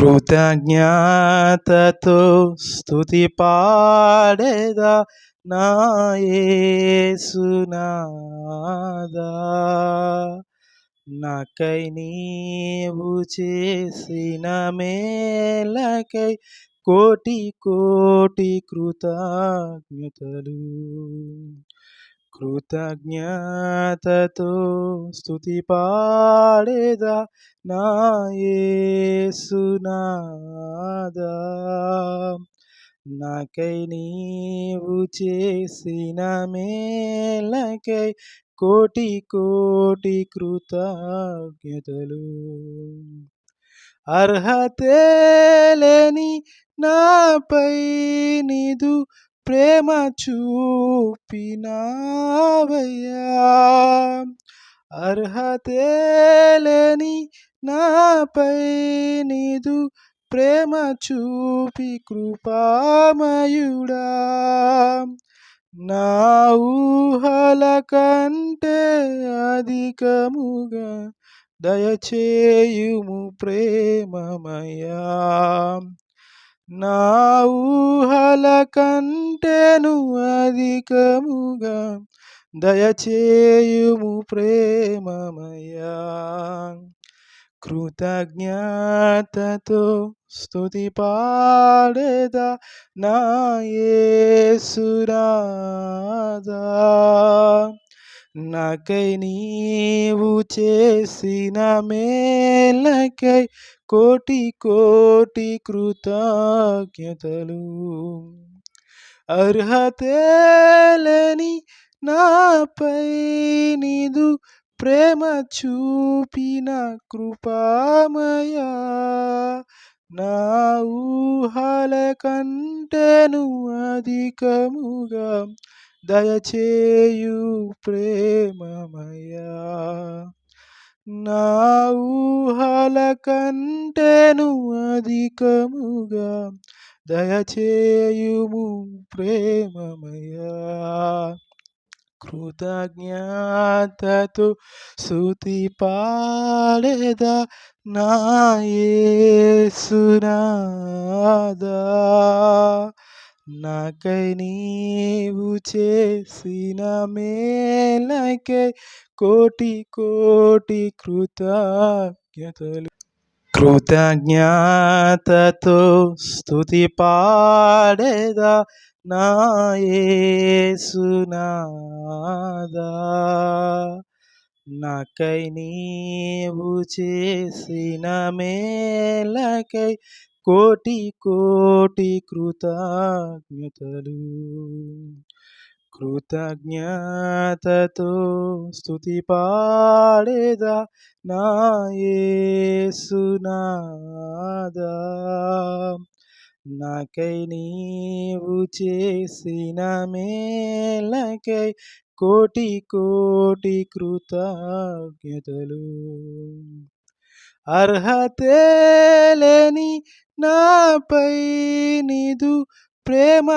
కృతజ్ఞతతో స్థుతి పాడేదా నాయసునాదా నాకై నీవు చేసిన మేలకై కోటి కోటి కృతజ్ఞతలు. కృతజ్ఞతతో స్థుతి పాడేదా నా యేసునాదా. నాకై నీవు చేసిన మేలకై కోటి కోటి కృతజ్ఞతలు. అర్హతే లేని నాపై నిదు ప్రేమ చూపినావయ్యా. అర్హతే లేని నాపై నీదు ప్రేమ చూపి కృపామయుడా. నా ఊహల కంటే అధికముగా దయచేయుము ప్రేమమయా నా ఊహల కంటేను అధికముగా దయచేయుము ప్రేమమయ్యా. కృతజ్ఞతతో స్థుతి పాడేదా నా యేసురాదా నాకై నీవు చేసిన మేలకై కోటి కోటి కృతజ్ఞతలు. అర్హతలని నాపై నిదు ప్రేమ చూపిన కృపామయా. నా ఊహల కంటేను అధికముగా దయచేయు ప్రేమమయా నా ఊహల కంటేను అధికముగా దయచేయుము ప్రేమమయా కృతజ్ఞతతో శృతి పాడేదా నా యేసునాదా. నాకై నీవు చేసిన మేలకై కోటి కోటి కృతజ్ఞతలు. కృతజ్ఞతతో స్థుతి పాడేదా నాయసునాదా నాకై నీవు చేసిన మేలకై కోటి కోటి కృతజ్ఞతలు. కృతజ్ఞతతో స్థుతి పాడేదా నాయసునాదా నాకై నీవు చేసిన మేలకై కోటి కోటి కృతజ్ఞతలు. అర్హతే లేని నాపై నీదు ప్రేమ